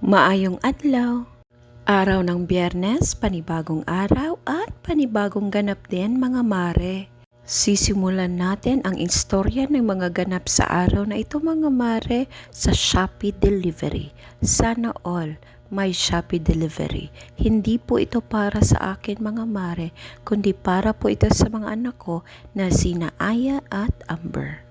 Maayong adlaw. Araw ng biyernes, panibagong araw at panibagong ganap din mga mare. Sisimulan natin ang istorya ng mga ganap sa araw na ito mga mare sa Shopee Delivery. Sana all may Shopee Delivery. Hindi po ito para sa akin mga mare, kundi para po ito sa mga anak ko na sina Aya at Amber.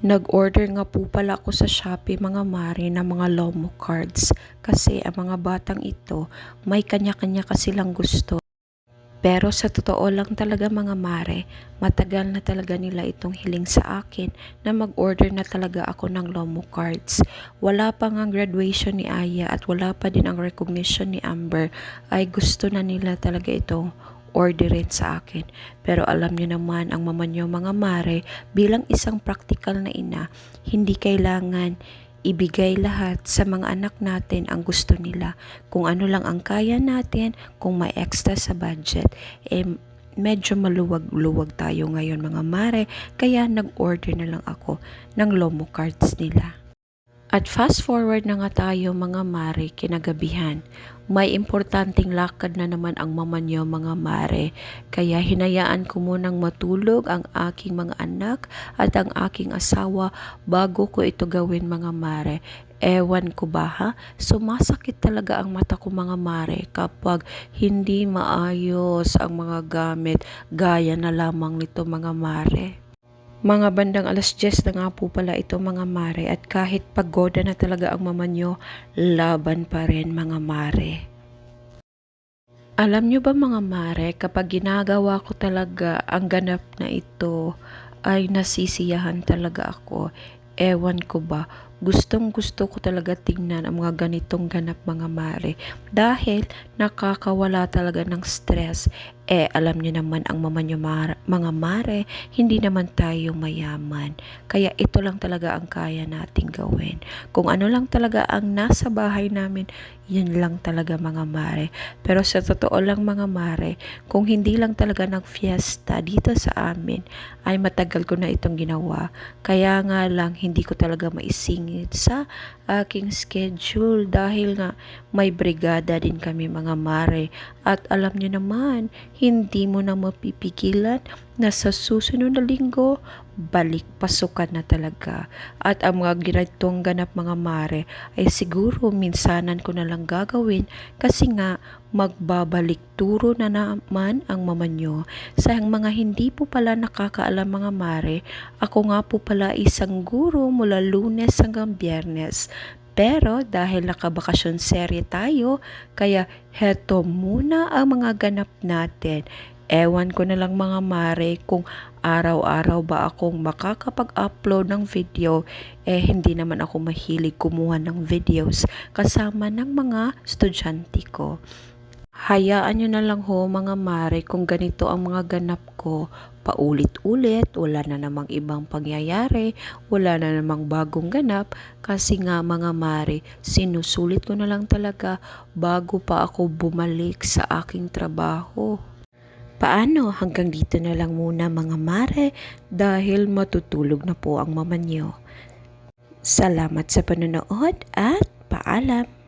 Nag-order nga po pala ako sa Shopee mga mare ng mga Lomo cards kasi ang mga batang ito may kanya-kanya kasi lang gusto. Pero sa totoo lang talaga mga mare, matagal na talaga nila itong hiling sa akin na mag-order na talaga ako ng Lomo cards. Wala pa nga graduation ni Aya at wala pa din ang recognition ni Amber ay gusto na nila talaga orderin sa akin. Pero alam niyo naman ang mama niyo mga mare bilang isang practical na ina, hindi kailangan ibigay lahat sa mga anak natin ang gusto nila. Kung ano lang ang kaya natin, kung may extra sa budget, eh medyo maluwag-luwag tayo ngayon mga mare, kaya nag-order na lang ako ng Lomo cards nila. At fast forward na nga tayo mga mare kinagabihan. May importanteng lakad na naman ang mama niyo mga mare. Kaya hinayaan ko munang matulog ang aking mga anak at ang aking asawa bago ko ito gawin mga mare. Ewan ko ba ha? Sumasakit talaga ang mata ko mga mare kapag hindi maayos ang mga gamit gaya na lamang nito mga mare. Mga bandang alas 10 na nga po pala ito mga mare at kahit pagoda na talaga ang mama nyo, laban pa rin mga mare. Alam nyo ba mga mare, kapag ginagawa ko talaga ang ganap na ito, ay nasisiyahan talaga ako. Ewan ko ba, gustong gusto ko talaga tingnan ang mga ganitong ganap mga mare dahil nakakawala talaga ng stress eh, alam niyo naman ang mama niyo mar- mga mare, hindi naman tayo mayaman. Kaya ito lang talaga ang kaya nating gawin. Kung ano lang talaga ang nasa bahay namin, yun lang talaga mga mare. Pero sa totoo lang mga mare, kung hindi lang talaga nag-fiesta dito sa amin, ay matagal ko na itong ginawa. Kaya nga lang, hindi ko talaga maisingit sa aking schedule dahil nga may brigada din kami mga mare. At alam niyo naman hindi mo na mapipigilan na sa susunod na linggo balik pasukan na talaga at ang mga ginatong ganap mga mare ay siguro minsanan ko na lang gagawin kasi nga magbabalik turo na naman ang mama nyo. Sa mga hindi po pala nakakaalam mga mare, ako nga po pala isang guro mula lunes hanggang biyernes. Pero dahil nakabakasyon serye tayo, kaya heto muna ang mga ganap natin. Ewan ko na lang mga mare kung araw-araw ba akong makakapag-upload ng video, eh hindi naman ako mahilig kumuha ng videos kasama ng mga estudyante ko. Hayaan nyo na lang ho mga mare kung ganito ang mga ganap ko. Paulit-ulit, wala na namang ibang pangyayari, wala na namang bagong ganap kasi nga mga mare, sinusulit ko na lang talaga bago pa ako bumalik sa aking trabaho. Paano? Hanggang dito na lang muna mga mare dahil matutulog na po ang mama niyo. Salamat sa panonood at paalam!